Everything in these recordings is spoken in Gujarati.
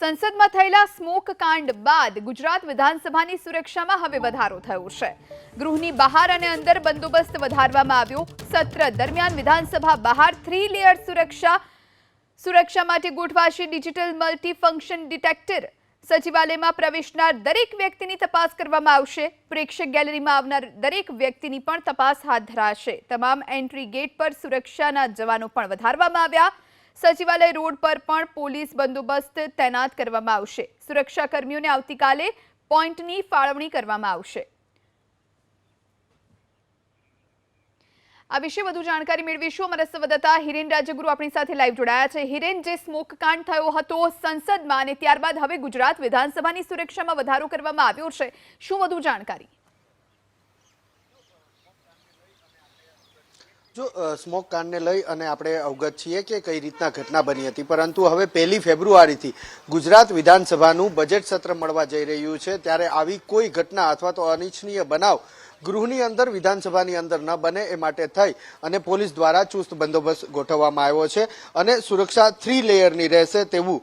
સંસદમાં થયેલા સ્મોક કાંડ બાદ ગુજરાત વિધાનસભાની સુરક્ષામાં હવે વધારો થયો છે. ગૃહની બહાર અને અંદર બંદોબસ્ત વધારવામાં આવ્યો. સત્ર દરમિયાન વિધાનસભા બહાર થ્રી લેયર સુરક્ષા સુરક્ષા માટે ગોઠવાશે ડિજિટલ મલ્ટી ફંક્શન ડિટેક્ટર. સચિવાલયમાં પ્રવેશનાર દરેક વ્યક્તિની તપાસ કરવામાં આવશે. પ્રેક્ષક ગેલેરીમાં આવનાર દરેક વ્યક્તિની પણ તપાસ હાથ ધરાશે. તમામ એન્ટ્રી ગેટ પર સુરક્ષાના જવાનો પણ વધારવામાં આવ્યા. સચિવાલય રોડ પર પણ પોલીસ બંદોબસ્ત તૈનાત કરવામાં આવશે. સુરક્ષા કર્મીઓને આવતીકાલે પોઈન્ટની ફાળવણી કરવામાં આવશે. આ વિશે વધુ જાણકારી મેળવીશું અમારા સંવાદદાતા હિરેન રાજગુરુ આપણી સાથે લાઈવ જોડાયા છે. હિરેન, જે સ્મોક કાંડ થયો હતો સંસદમાં અને ત્યારબાદ હવે ગુજરાત વિધાનસભાની સુરક્ષામાં વધારો કરવામાં આવ્યો છે. શું વધુ જાણકારી? જો સ્મોક કાંડને લઈ અને આપણે અવગત છીએ કે કઈ રીતના ઘટના બની હતી. પરંતુ હવે પહેલી ફેબ્રુઆરીથી ગુજરાત વિધાનસભાનું બજેટ સત્ર મળવા જઈ રહ્યું છે. ત્યારે આવી કોઈ ઘટના અથવા તો અનિચ્છનીય બનાવ ગૃહની અંદર, વિધાનસભાની અંદર ન બને એ માટે થઈ અને પોલીસ દ્વારા ચુસ્ત બંદોબસ્ત ગોઠવવામાં આવ્યો છે અને સુરક્ષા થ્રી લેયરની રહેશે તેવું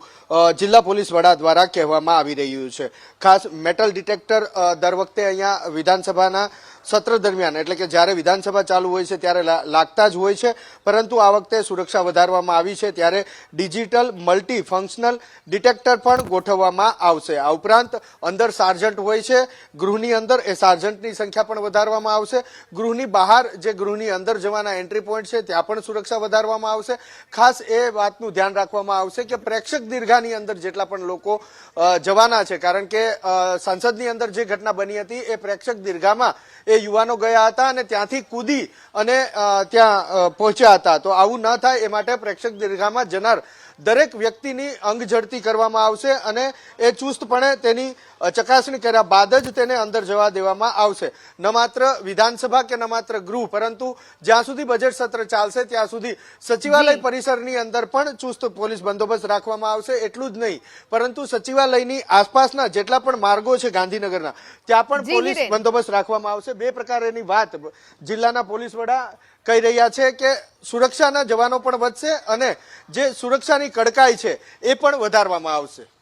જિલ્લા પોલીસ વડા દ્વારા કહેવામાં આવી રહ્યું છે. ખાસ મેટલ ડિટેક્ટર દર વખતે અહીંયા વિધાનસભાના સત્ર દરમિયાન, એટલે કે જ્યારે વિધાનસભા ચાલુ હોય છે ત્યારે લાગતા જ હોય છે. પરંતુ આ વખતે સુરક્ષા વધારવામાં આવી છે ત્યારે ડિજિટલ મલ્ટી ફંક્શનલ ડિટેક્ટર પણ ગોઠવવામાં આવશે. આ ઉપરાંત અંદર સાર્જન્ટ હોય છે. ગૃહની અંદર એ સાર્જન્ટની સંખ્યા પણ વધારવામાં આવશે. ગૃહની બહાર જે ગૃહની અંદર જવાના એન્ટ્રી પોઈન્ટ છે, ત્યાં પણ સુરક્ષા વધારવામાં આવશે. ખાસ એ વાતનું ધ્યાન રાખવામાં આવશે કે પ્રેક્ષક દીર્ઘાની અંદર જેટલા પણ લોકો જવાના છે, કારણ કે સંસદની અંદર જે ઘટના બની હતી, એ પ્રેક્ષક દીર્ઘામાં એ યુવાનો ગયા હતા અને ત્યાંથી કૂદી અને ત્યાં પહોંચ્યા હતા. તો આવું ન થાય એ માટે પ્રેક્ષક દીર્ઘામાં જનાર દરેક વ્યક્તિની અંગ ઝડતી કરવામાં આવશે અને એ ચુસ્તપણે તેની ચકાસણી કર્યા બાદ જ તેને અંદર જવા દેવામાં આવશે. માત્ર વિધાનસભા કે ન માત્ર ગૃહ પરંતુ જ્યાં સુધી બજેટ સત્ર ચાલશે ત્યાં સુધી સચિવાલય પરિસરની અંદર પણ ચુસ્ત પોલીસ બંદોબસ્ત રાખવામાં આવશે એટલું જ નહીં. પરંતુ સચિવાલયની આસપાસના જેટલા પણ માર્ગો છે ગાંધીનગરના ત્યાં પણ પોલીસ બંદોબસ્ત રાખવામાં આવશે. બે પ્રકારની વાત જિલ્લાના પોલીસ વડા કહી રહ્યા છે કે સુરક્ષાના જવાનો પણ વધશે અને જે સુરક્ષાની કડકાઈ છે એ પણ વધારવામાં આવશે.